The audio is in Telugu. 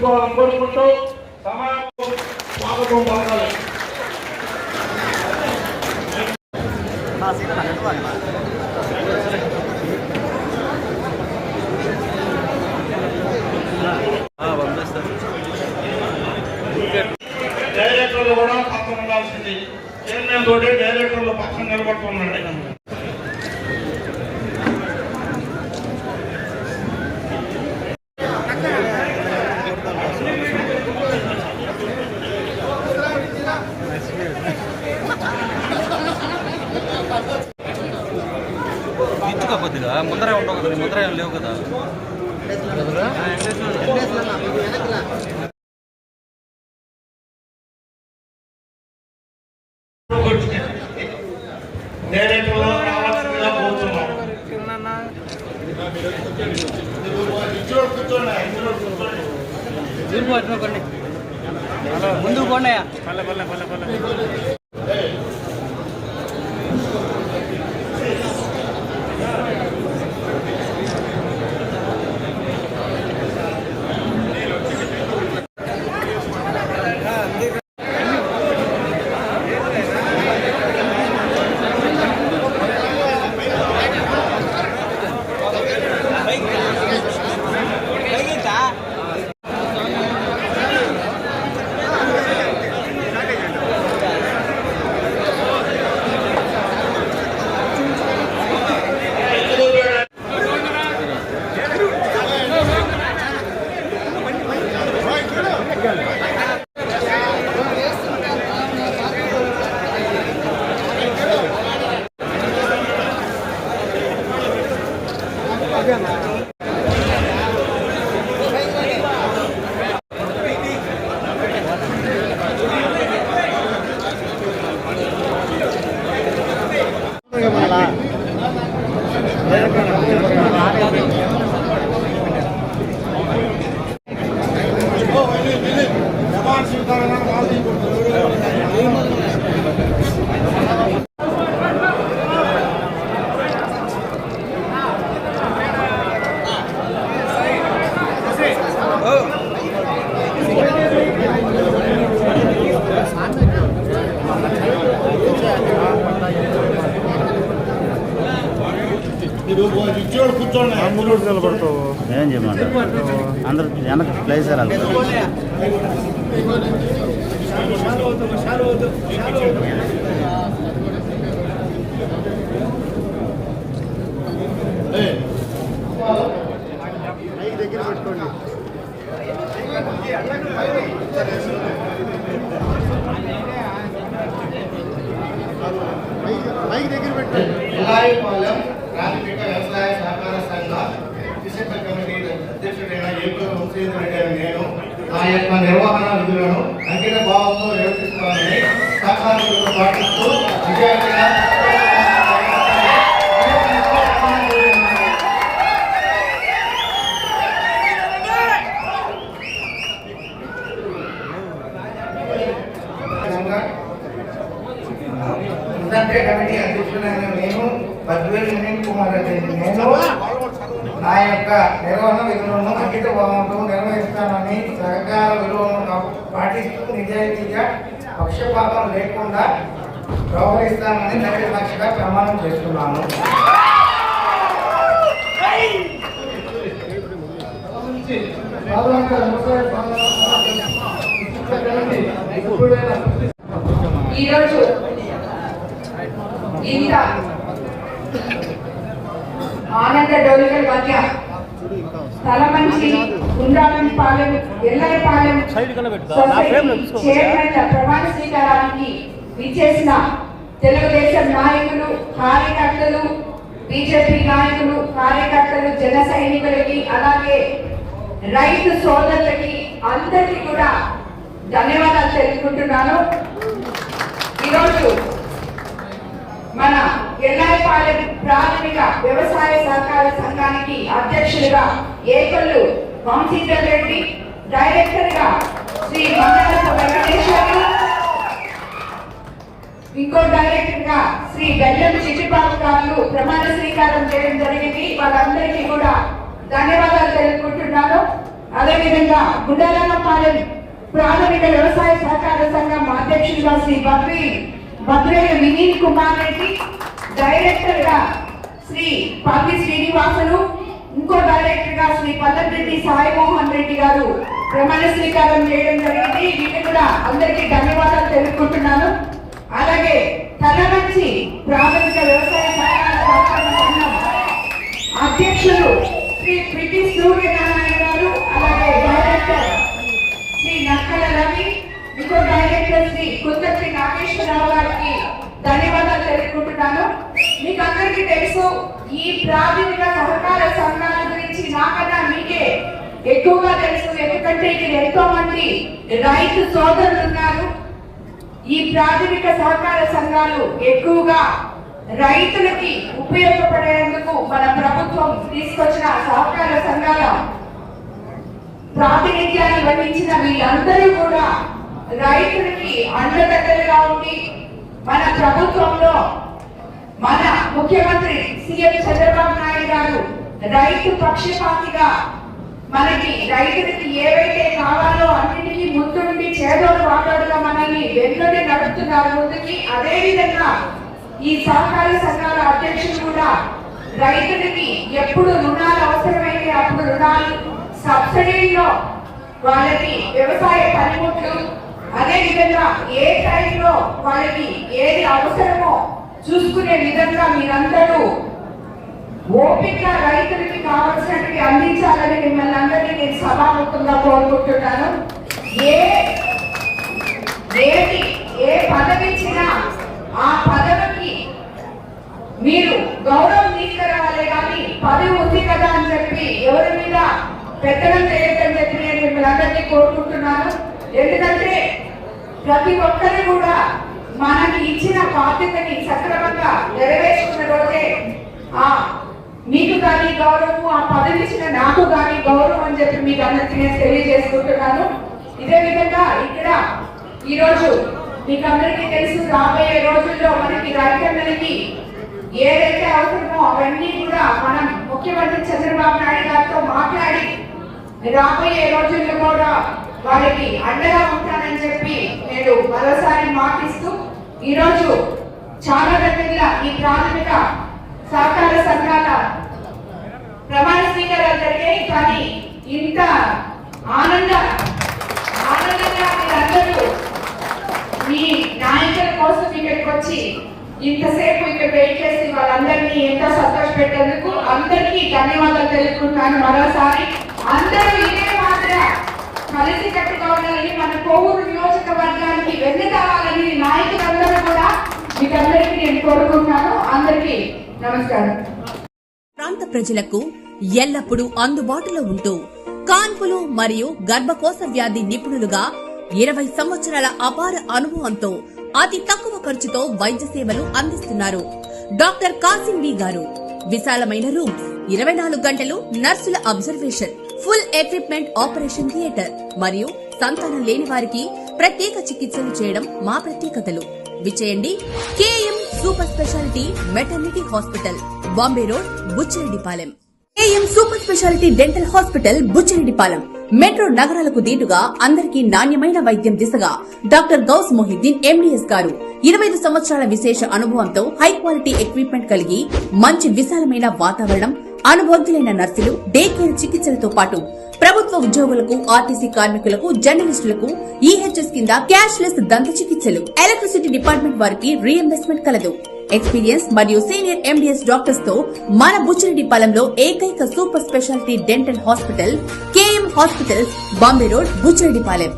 తీసుకోవాలని కోరుకుంటూ సమాజం స్వాగతం పలకాలి. డైరెక్టర్లు కూడా పక్కన ఉండాల్సింది. చైర్మన్ తోటి డైరెక్టర్లు పక్కన నిలబడుతున్నాడు ముందరే ఉంటావు కదా నీ ముందరే ఏం లేవు కదా. డైరెక్టర్లు పోండి పల్లె పల్లె పల్లె పల్లె కూర్చోండి ఏం చేయమంట అందరు వెనక ప్లేస్ దగ్గర పెట్టండి ప్రాథమిక వ్యవసాయ సహకార సంఘ విశేష కమిటీ అధ్యక్షుడైన ఏలూరు వంశీధర్ రెడ్డి అని నేను నా యొక్క నిర్వహణ విధులను అంకిత భావంతో నిర్వర్తిస్తానని సహకారులతో పాటిస్తూ విజయవంతంగా ముదంతే కమిటీ అధ్యక్షుడైన పద్వేలు వినయ్ కుమార్ రెడ్డి నేను నా యొక్క నిర్వహణ విధులను అంకిత భావంతో నిర్వహిస్తానని సహకార విలువలను పాటిస్తూ నిజాయితీగా పక్షపాతం లేకుండా వ్యవహరిస్తానని దైవ ప్రమాణం చేస్తున్నాను. ఈరోజు ఇంత ఆనంద డోలికల మధ్య తలమంచి ఉండాలని పాలెం ఎల్లరపాలెం సొసైటీ చైర్మన్ ప్రమాణ స్వీకారానికి విచ్చేసిన తెలుగుదేశం నాయకులు కార్యకర్తలు బీజేపీ నాయకులు కార్యకర్తలు జన సైనికులకి అలాగే రైతు సోదరులకి అందరికీ కూడా ధన్యవాదాలు తెలుపుకుంటున్నాను. ఈరోజు మన ఎల్లాయిపాలెం ప్రాథమిక వ్యవసాయ సహకార సంఘానికి అధ్యక్షులుగా ఏకల్లు వంశీధర్ రెడ్డి డైరెక్టర్గా శ్రీ మండలపు ఇంకో డైరెక్టర్గా శ్రీ బెల్లం చిట్టిబాబు గారు స్వీకారం చేయడం జరిగింది. వాళ్ళందరికీ కూడా ధన్యవాదాలు తెలుపుకుంటున్నాను. అదేవిధంగా గుండాలమ్మపాలెం ప్రాథమిక వ్యవసాయ సహకార సంఘం అధ్యక్షులుగా శ్రీ బద్రి భద్రయ్య వినీల్ కుమార్ రెడ్డి డైరెక్టర్గా శ్రీ పల్లి శ్రీనివాసులు ఇంకో డైరెక్టర్గా శ్రీ పల్లెరెడ్డి సాయిమోహన్ రెడ్డి గారు ప్రమాణ స్వీకారం చేయడం జరిగింది. వీటిని కూడా అందరికీ ధన్యవాదాలు తెలుపుకుంటున్నాను. అలాగే తలమంచి ప్రాథమిక వ్యవసాయ అధ్యక్షులు శ్రీ ప్రిటి సూర్యనారాయణ గారు అలాగే డైరెక్టర్ శ్రీ నక్కల రవి ఇంకో డైరెక్టర్ శ్రీ కుందర్తి నాగేశ్వరరావు గారికి ధన్యవాదాలు తెలుపుకుంటున్నాను. మీకందరికీ తెలుసు ఈ ప్రాథమిక సహకార సంఘాల గురించి నాకన్నా మీకే ఎక్కువగా తెలుసు. ఎందుకంటే ఇక్కడ ఎంతో మంది రైతు సోదరులు ఉన్నారు. ఈ ప్రాథమిక సహకార సంఘాలు ఎక్కువగా రైతులకి ఉపయోగపడేందుకు మన ప్రభుత్వం తీసుకొచ్చిన సహకార సంఘాల ప్రాతినిధ్యాన్ని వహించిన వీళ్ళందరూ కూడా రైతులకి అండదండలుగా ఉండి మన ప్రభుత్వంలో మన ముఖ్యమంత్రి సీఎం చంద్రబాబు నాయుడు గారు రైతు పక్షపాతిగా మనకి రైతులకి ఏవైతే కావాలో అన్నిటికీ ముందుండి చేదోడు వాటాడుగా మనల్ని వెన్నుని నడుపుతున్నారు ముందుకి అదే విధంగా ఈ సహకార సంఘాల అధ్యక్షులు కూడా రైతులకి ఎప్పుడు రుణాలు అవసరమైతే అప్పుడు రుణాలు సబ్సిడీలో వాళ్ళకి వ్యవసాయ పనిముట్లు అదే విధంగా ఏ టైంలో వాళ్ళకి ఏది అవసరమో చూసుకునే విధంగా మీరందరూ ఓపిక రైతులకి కావాల్సినవి అందించాలని మిమ్మల్ని అందరినీ నేను సభాముఖంగా కోరుకుంటున్నాను. ఏ ఏది ఏ పదవి ఇచ్చినా ఆ పదవికి మీరు గౌరవం తీసుకురావాలి కానీ పదవి ఉంది కదా అని చెప్పి ఎవరి మీద పెత్తనం చేయొద్దని చెప్పి నేను మిమ్మల్ని అందరినీ కోరుకుంటున్నాను. ఎందుకంటే ప్రతి ఒక్కరు కూడా మనకి ఇచ్చిన బాధ్యతని సక్రమంగా నెరవేర్చుకున్న రోజే ఆ మీకు కానీ గౌరవం ఆ పదవి ఇచ్చిన నాకు కానీ గౌరవం అని చెప్పి మీకు అందరికీ నేను తెలియజేసుకుంటున్నాను. ఇదే విధంగా ఇక్కడ ఈరోజు మీకు అందరికీ తెలుసు రాబోయే రోజుల్లో మనకి రైతన్నలకి ఏదైతే అవసరమో అవన్నీ కూడా మనం ముఖ్యమంత్రి చంద్రబాబు నాయుడు గారితో మాట్లాడి రాబోయే రోజుల్లో కూడా వాళ్ళకి అండగా ఉంటానని చెప్పి నేను మరోసారి మాటిస్తూ ఈరోజు చాలా రకంగా ఈ ప్రాథమిక సహకార సంఘాల ప్రమాణ స్వీకారాలు జరిగాయి. కానీ ఇంత ఆనంద ఆనందంగా మీరందరూ మీ నాయకుల కోసం ఇక్కడికి వచ్చి ఇంతసేపు ఇక్కడ వెయిట్ చేసి వాళ్ళందరినీ ఎంతో సంతోష పెట్టేందుకు అందరికీ ధన్యవాదాలు తెలుపుకుంటాను మరోసారి అందరూ కలిసి కట్టుకోవాలని మన కోవూరు నియోజకవర్గానికి వెన్ను కావాలని నాయకులందరూ కూడా మీకందరికీ నేను కోరుకుంటున్నాను. అందరికీ నమస్కారం. ప్రాంత ప్రజలకు ఎల్లప్పుడూ అందుబాటులో ఉంటూ కాన్పులు మరియు గర్భకోశ వ్యాధి నిపుణులుగా ఇరవై సంవత్సరాల అపార అనుభవంతో అతి తక్కువ ఖర్చుతో వైద్య సేవలు అందిస్తున్నారు. డాక్టర్ కాసిం బి గారు. విశాలమైన రూమ్స్ ఇరవై నాలుగు గంటలు నర్సుల observation. Full equipment operation theatre మరియు సంతానం లేని వారికి ప్రత్యేక చికిత్సలు చేయడం మా ప్రత్యేకతలు. విచేయండి KM super speciality maternity hospital Bombay road Buchireddypalem. KM super speciality dental hospital Buchireddypalem. Metro నగరాలకు దీటుగా అందరికీ నాణ్యమైన వైద్యం దిశగా డాక్టర్ గౌస్ మొహిద్దీన్ ఎండిఎస్ గారు. ఇరవై ఐదు సంవత్సరాల విశేష అనుభవంతో హై క్వాలిటీ ఎక్విప్మెంట్ కలిగి మంచి విశాలమైన వాతావరణం అనుభవజ్ఞులైన నర్సులు డే కేర్ చికిత్సలతో పాటు ప్రభుత్వ ఉద్యోగులకు ఆర్టీసీ కార్మికులకు జర్నలిస్టులకు ఈహెచ్ఎస్ కింద క్యాష్ లెస్ దంత చికిత్సలు. ఎలక్ట్రిసిటీ డిపార్ట్మెంట్ వారికి రీఎంబర్స్మెంట్ కలదు. ఎక్స్పీరియన్స్ మరియు సీనియర్ ఎండిఎస్ డాక్టర్స్తో మన బుచ్చిరెడ్డి పాలెంలో ఏకైక super speciality dental hospital KM hospitals Bombay road Buchireddypalem